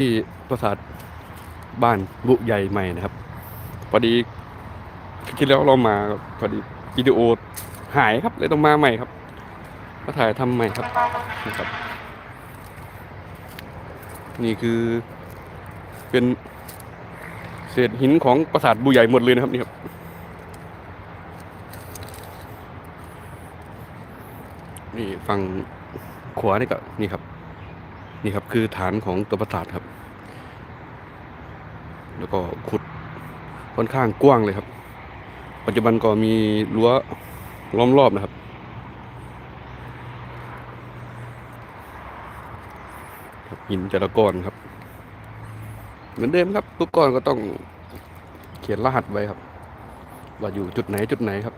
ที่ปราสาทบ้านบุใหญ่ใหม่นะครับ พอดีที่แล้วเรามาพอดีวิดีโอหายครับเลยต้องมาใหม่ครับมาถ่ายทำใหม่ครับนะครับ นี่คือเป็นเศษหินของปราสาทบุใหญ่หมดเลยนะครับนี่ครับนี่ฝั่งขวานี่ก็นี่ครับ นี่ครับคือฐานของตัวปราสาทครับ แล้วก็ขุดค่อนข้างกว้างเลยครับ ปัจจุบันก็มีรั้วล้อมรอบนะครับ หินแต่ละก้อนครับ เหมือนเดิมครับ ทุกก้อนก็ต้องเขียนรหัสไว้ครับ ว่าอยู่จุดไหนจุดไหนครับ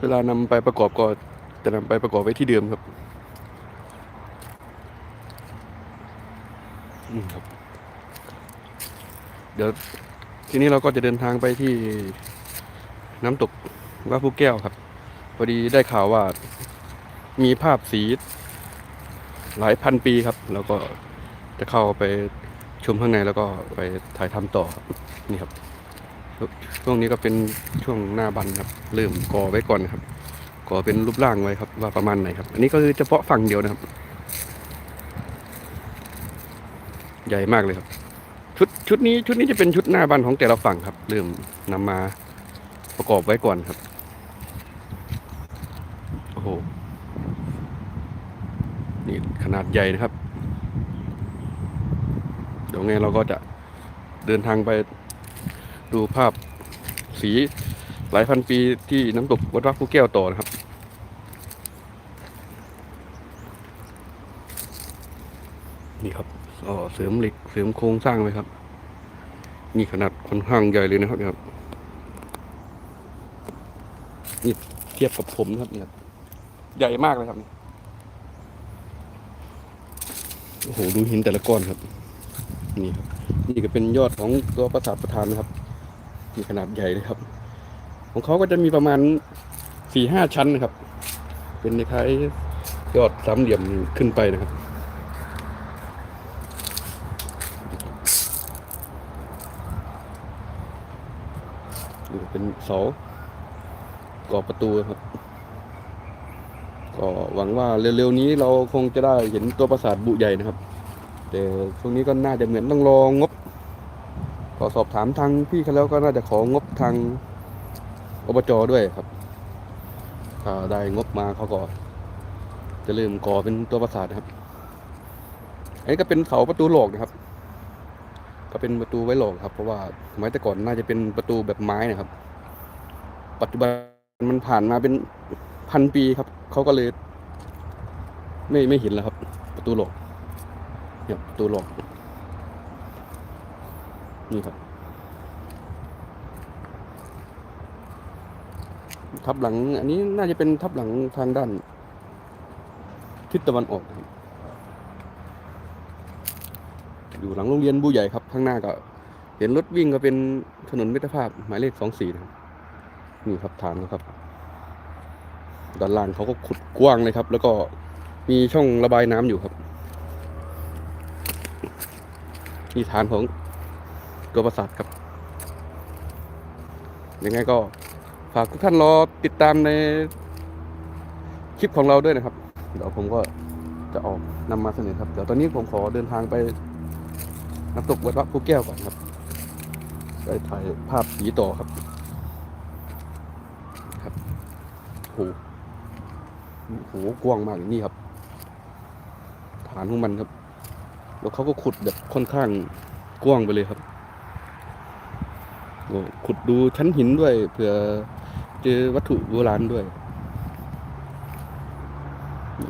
เวลานำไปประกอบก็จะนำไปประกอบไว้ที่เดิมครับอืมครับ เดี๋ยวทีนี้เราก็จะเดินทางไปที่น้ำตกว่าดผู้แก้วครับ พอดีได้ข่าวว่ามีภาพสีหลายพันปีครับ แล้วก็จะเข้าไปชมข้างในแล้วก็ไปถ่ายทำต่อครับนี่ครับช่วงนี้ก็เป็นช่วงหน้าบันครับ เริ่มก่อไว้ก่อนครับก่อเป็นรูปร่างไว้ครับ ว่าประมาณไหนครับ อันนี้ก็คือเฉพาะฝั่งเดียวนะครับ ใหญ่มากเลยครับ ชุดชุดนี้ชุดนี้จะเป็นชุดหน้าบันของแต่ละฝั่งครับเริ่มนำมาประกอบไว้ก่อนครับโอ้โหนี่ขนาดใหญ่นะครับ เดี๋ยวไงเราก็จะเดินทางไปดูภาพสีหลายพันปีที่น้ำตกวัดวัดผู้แก้วต่อนะครับนี่ครับ ก็เสริมเหล็กเสริมโครงสร้างไว้ครับ นี่ขนาดค่อนข้างใหญ่เลยนะครับเนี่ยครับนี่เทียบกับผมนะครับเนี่ยใหญ่มากเลยครับโอ้โหดูหินแต่ละก้อนครับ นี่ครับนี่ก็เป็นยอดของตัวปราสาทประธานนะครับมีขนาดใหญ่เลยครับ ของเขาก็จะมีประมาณสี่ห้าชั้นนะครับ เป็นคล้ายยอดสามเหลี่ยมขึ้นไปนะครับ นี่ เป็นเสากรอบประตูครับ ก็หวังว่าเร็วๆนี้เราคงจะได้เห็นตัวปราสาทบุใหญ่นะครับ แต่ช่วงนี้ก็น่าจะเหมือนต้องรองบก็สอบถามทางพี่เขาแล้วก็น่าจะของบทางอบจด้วยครับถ้าได้งบมาเขาก็จะเริ่มก่อเป็นตัวปราสาทนะครับ อันนี้ก็เป็นเสาประตูหลอกนะครับ ก็เป็นประตูไว้หลอกครับ เพราะว่าสมัยแต่ก่อนน่าจะเป็นประตูแบบไม้นะครับ ปัจจุบันมันผ่านมาเป็นพันปีครับ เขาก็เลย ไม่ไม่เห็นแล้วครับ ประตูหลอกเนี่ยประตูหลอกนี่ครับ ทับหลัง อันนี้น่าจะเป็นทับหลังทางด้าน ทิศตะวันออกครับอยู่หลังโรงเรียนบูใหญ่ครับข้างหน้าก็ เห็นรถวิ่งก็เป็นถนนมิตรภาพหมายเลขสองสี่นะครับ นี่ครับฐานนะครับด้านล่างเขาก็ขุดกว้างเลยครับ แล้วก็มีช่องระบายน้ำอยู่ครับนี่ฐานของตัวประสาทครับยังไงก็ฝากทุกท่านรอติดตามในคลิปของเราด้วยนะครับ เดี๋ยวผมก็จะออกนำมาเสนอครับ เดี๋ยวตอนนี้ผมขอเดินทางไปน้ำตกวัดพระภูแก้วก่อนครับไปถ่ายภาพสีต่อครับ โหโหกว้างมากนี่ครับ ฐานของมันครับ แล้วเขาก็ขุดแบบค่อนข้างกว้างไปเลยครับโอ้ขุดดูชั้นหินด้วยเผื่อเจอวัตถุโบราณด้วย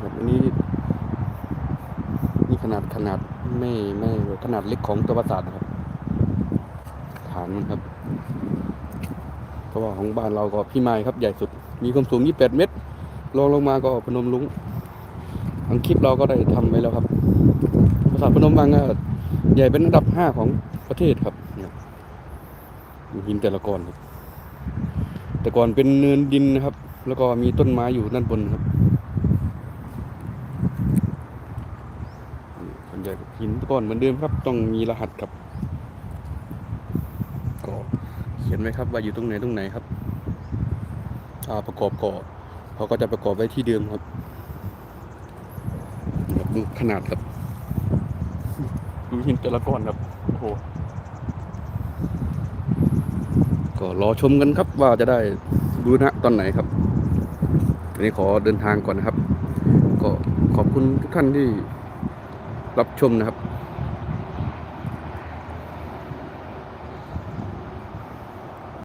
ครับอันนี้นี่ขนาดขนาดไม่ไม่ขนาดเล็กของตัวปราสาทนะครับ ฐานมันครับ เพราะว่าของบ้านเราก็พี่ไม้ครับใหญ่สุด มีความสูง 28 เมตรรองลงมาก็พนมลุงทางคลิปเราก็ได้ทำไว้แล้วครับปราสาทพนมวังใหญ่เป็นอันดับ 5 ของประเทศครับหินแต่ละก้อนครับ แต่ก่อนเป็นเนินดินนะครับ แล้วก็มีต้นไม้อยู่ด้านบนครับส่วนใหญ่หินก้อนเหมือนเดิมครับ ต้องมีรหัสครับ ก็เขียนไว้ครับว่าอยู่ตรงไหนตรงไหนครับอ่าประกอบก่อเขาก็จะประกอบไว้ที่เดิมครับครับดูขนาดครับดูหินแต่ละก้อนครับโอ้โหก็รอชมกันครับว่าจะได้บูรณะตอนไหนครับวันนี้ขอเดินทางก่อนนะครับ ก็ขอบคุณทุกท่านที่รับชมนะครับ